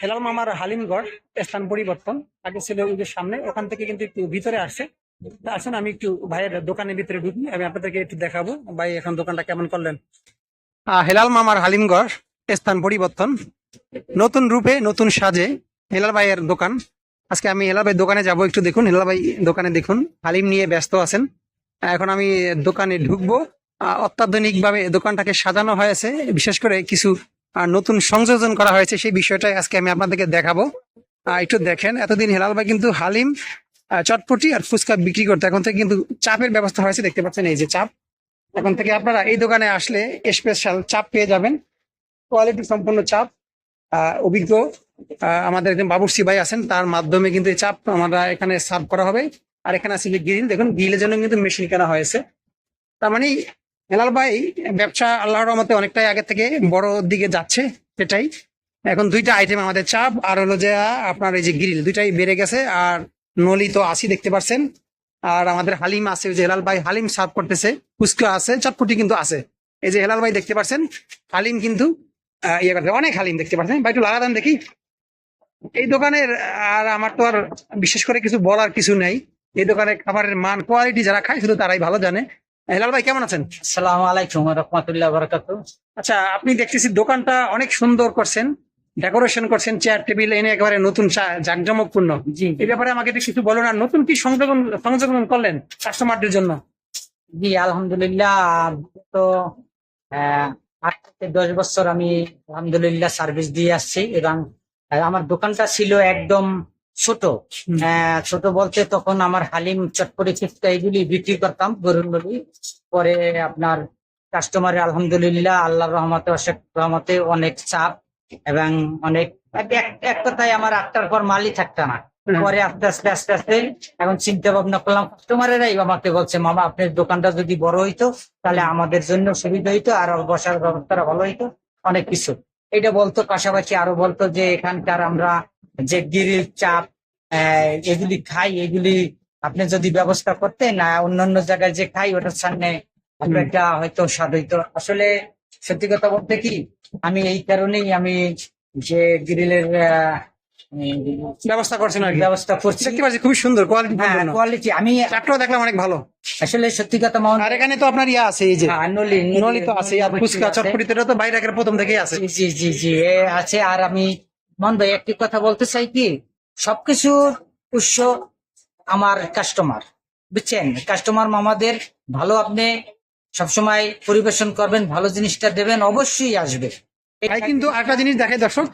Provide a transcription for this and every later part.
হেলাল মামার হালিমগড় স্থান পরিবর্তন। আগে ছিল যে সামনে। ওখান থেকে কিন্তু একটু ভিতরে আসছে। আসুন, আমি একটু ভাইয়ের দোকানের ভিতরে ঢুকি। আমি আপনাদেরকে একটু দেখাবো। ভাই, এখন দোকানটা কেমন করলেন? হেলাল মামার হালিমগড় স্থান পরিবর্তন। নতুন রূপে, নতুন সাজে হেলাল ভাইয়ের দোকান। আজকে আমি হেলাল ভাই দোকানে যাব। একটু দেখুন, হেলাল ভাই দোকানে দেখুন। হালিম নিয়ে ব্যস্ত আছেন। এখন আমি দোকানে ঢুকবো। অত্যাধুনিক ভাবে দোকানটাকে সাজানো হয়েছে। বিশেষ করে কিছু আহ, নতুন সংযোজন করা হয়েছে সেই বিষয়টাই আজকে আমি আপনাদেরকে দেখাবো। একটু দেখেন এতদিন হেলাল ভাই কিন্তু হালিম চটপটি আর ফুচকা বিক্রি করতে। এখন থেকে কিন্তু চাপের ব্যবস্থা হয়েছে দেখতে পাচ্ছেন এই যে চাপ। এখন থেকে আপনারা এই দোকানে আসলে স্পেশাল চাপ পেয়ে যাবেন। কোয়ালিটি সম্পূর্ণ চাপ। অভিজ্ঞ আমাদের একজন বাবুর্সি ভাই আছেন তার মাধ্যমে কিন্তু এই চাপ আমরা এখানে সার্ভ করা হবে। আর এখানে যে গ্রিল দেখুন গ্রিলের জন্য কিন্তু মেশিন কেনা হয়েছে। তার মানে হেলাল ভাই, ব্যবসা আল্লাহর রহমতে অনেকটাই আগে থেকে বড় দিকে যাচ্ছে, সেটাই। এখন দুইটা আইটেম আমাদের চাপ, আর হলো যে, আপনার এই যে গ্রিল দুইটাই বেড়ে গেছে, আর নলি তো আসি দেখতে পাচ্ছেন আর আমাদের হালিম আছে যে হেলাল ভাই হালিম সার্ভ করতেছে, ফুচকা আছে, চটপটি কিন্তু আছে। এই যে হেলাল ভাই দেখতে পাচ্ছেন হালিম কিন্তু ইয়ে অনেক হালিম দেখতে পাচ্ছেন ভাই, একটু লাগাদান দেখি। এই দোকানের, আর আমার তো আর বিশেষ করে কিছু বলার কিছু নেই। এই দোকানের খাবারের মান কোয়ালিটি যারা খায়, শুধু তারাই ভালো জানে। হেলাল ভাই কেমন আছেন? আসসালামু আলাইকুম রহমতুল্লাহ বরকাত আচ্ছা আপনি দেখতেছি দোকানটা অনেক সুন্দর করছেন ডেকোরেশন করছেন চেয়ার টেবিল এনে একেবারে নতুন জাঁকজমকপূর্ণ। জি এই ব্যাপারে আমাকে একটু কিছু বলুন আর নতুন কি সংযোজন সংযোজন করলেন কাস্টমারদের জন্য? জি আলহামদুলিল্লাহ তো আট থেকে দশ বছর আমি আলহামদুলিল্লাহ সার্ভিস দিয়ে আসছি এবং আমার দোকানটা ছিল একদম ছোট। ছোট বলতে তখন আমার হালিম চটপটি ফুচকা এগুলি বিক্রি করতাম গরুর নলি পরে আপনার কাস্টমারে আলহামদুলিল্লাহ আল্লাহ রহমতে অশেখ রহমতে অনেক চাপ এবং অনেক এক কথায় আমার আটটার পর মালই থাকতো না পরে আস্তে আস্তে আস্তে আস্তে এখন চিন্তা ভাবনা করলাম কাস্টমারেরাই আমাকে বলছে মামা আপনার দোকানটা যদি বড় হইতো তাহলে আমাদের জন্য সুবিধা হইতো আর বসার ব্যবস্থাটা ভালো হইতো। অনেক কিছু। এটা বলতো পাশাপাশি আরও বলতো যে এখানকার আমরা যে গিরিল চাপ এগুলি খাই এগুলি আপনি যদি ব্যবস্থা করতেন না অন্যান্য জায়গায় যে খাই ওটার সামনে একটা হয়তো স্বাদ হইতো। আসলে সত্যি কথা বলতে কি আমি এই কারণেই আমি যে গ্রিলের ব্যবস্থা করছেন আর কি। ব্যবস্থা করছি। দেখতে পাচ্ছি খুবই সুন্দর কোয়ালিটি হ্যাঁ কোয়ালিটি আমি চাপটাও দেখলাম অনেক ভালো। আসলে সত্যি কথা মন আর এখানে তো আপনার ইয়া আছে এই যে হ্যাঁ, নলি নলি তো আছে আর ফুচকা। চটপটিতে তো বাইরে প্রথম থেকেই আছে। জি জি জি জি এ আছে। আর আমি মন ভাই একটি কথা বলতে চাই কি? সবকিছুর উৎস আমার কাস্টমার বুঝছেন? কাস্টমার মামাদের ভালো আপনি সবসময় পরিবেশন করবেন ভালো জিনিসটা দেবেন অবশ্যই আসবে। ভাই কিন্তু একটা জিনিস দেখে দর্শক।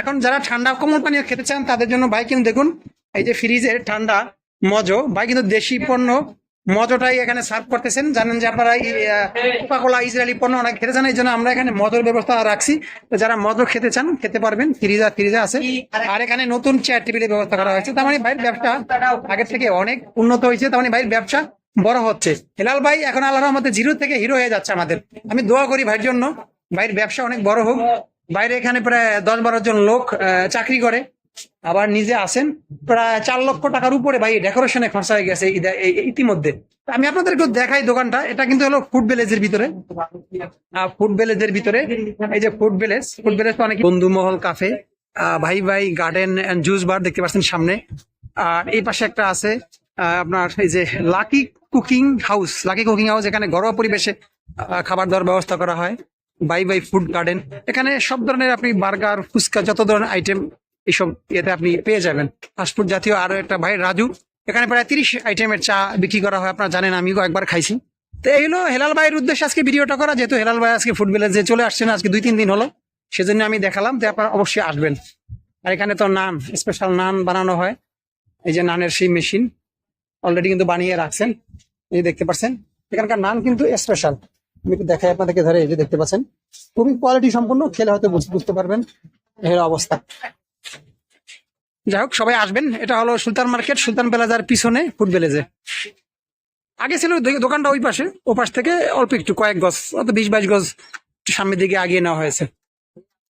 এখন যারা ঠান্ডা কোমল পানীয় খেতে চান তাদের জন্য ভাই কিন্তু দেখুন এই যে ফ্রিজের ঠান্ডা মজো। ভাই কিন্তু দেশি পণ্য মজোটাই এখানে সার্ভ করতেছেন। জানেন যে আপনারা কোকাকোলা ইসরায়েলি পণ্য অনেক খেতে চান এই জন্য আমরা এখানে মজোর ব্যবস্থা রাখছি। তো যারা মদ খেতে চান, খেতে পারবেন। ফ্রিজা, ফ্রিজে আছে। আর এখানে নতুন চেয়ার টেবিলের ব্যবস্থা করা হয়েছে। তার মানে ভাইয়ের ব্যবসা আগের থেকে অনেক উন্নত হয়েছে। তার মানে ভাইয়ের ব্যবসা বড় হচ্ছে। হেলাল ভাই, এখন আল্লাহ রহমতে জিরো থেকে হিরো হয়ে যাচ্ছে আমাদের। আমি দোয়া করি ভাইয়ের জন্য। ভাইয়ের ব্যবসা অনেক বড় হোক। বাইরে এখানে প্রায় দশ বারো জন লোক চাকরি করে। আবার নিজে আসেন প্রায় চার লক্ষ টাকার উপরে ভাই ডেকোরেশনে খরচা হয়ে গেছে ইতিমধ্যে। আমি আপনাদেরকে দেখাই দোকানটা, এটা কিন্তু হলো ফুড ভিলেজের ভিতরে। ফুড ভিলেজের ভিতরে। এই যে ফুড ভিলেজ ফুড ভিলেজ অনেক বন্ধু মহল কাফে ভাই ভাই গার্ডেন এন্ড জুস বার দেখতে পাচ্ছেন সামনে। আর এই পাশে একটা আছে আপনার এই যে lucky cooking house lucky cooking house এখানে ঘরোয়া পরিবেশে খাবার দাবার ব্যবস্থা করা হয়। বাই বাই ফুড গার্ডেন এখানে সব ধরনের আপনি বার্গার ফুচকা, যত ধরনের আইটেম এইসব ইয়েতে আপনি পেয়ে যাবেন। ফাস্টফুড জাতীয় আরও একটা ভাই রাজু, এখানে প্রায় তিরিশ আইটেমের চা বিক্রি করা হয়, আপনারা জানেন আমিও একবার খাইছি। তো এই হলো হেলাল ভাইয়ের উদ্দেশ্যে আজকে ভিডিওটা করা, যেহেতু হেলাল ভাই আজকে ফুড ভিলেজে চলে আসছেন, আজকে দুই তিন দিন হলো, সেজন্য আমি দেখালাম, তো আপনারা অবশ্যই আসবেন। আর এখানে তো নান স্পেশাল নান বানানো হয়, এই যে নানের সেই মেশিন অলরেডি কিন্তু বানিয়ে রাখছেন, এই দেখতে পাচ্ছেন, এখানকার নান কিন্তু স্পেশাল আমি একটু দেখাই আপনাদেরকে ধরে, এই যে দেখতে পাচ্ছেন, খুবই কোয়ালিটি সম্পূর্ণ খেলে হয়তো বুঝ- বুঝতে পারবেন, এর অবস্থা। যাই হোক সবাই আসবেন। এটা হলো সুলতান মার্কেট, সুলতান প্লাজার পিছনে ফুড ভিলেজে। আগে ছিল দোকানটা ওই পাশে ও পাশ থেকে অল্প একটু, কয়েক গজ, অত বিশ বাইশ গজ সামনের দিকে আগিয়ে নেওয়া হয়েছে।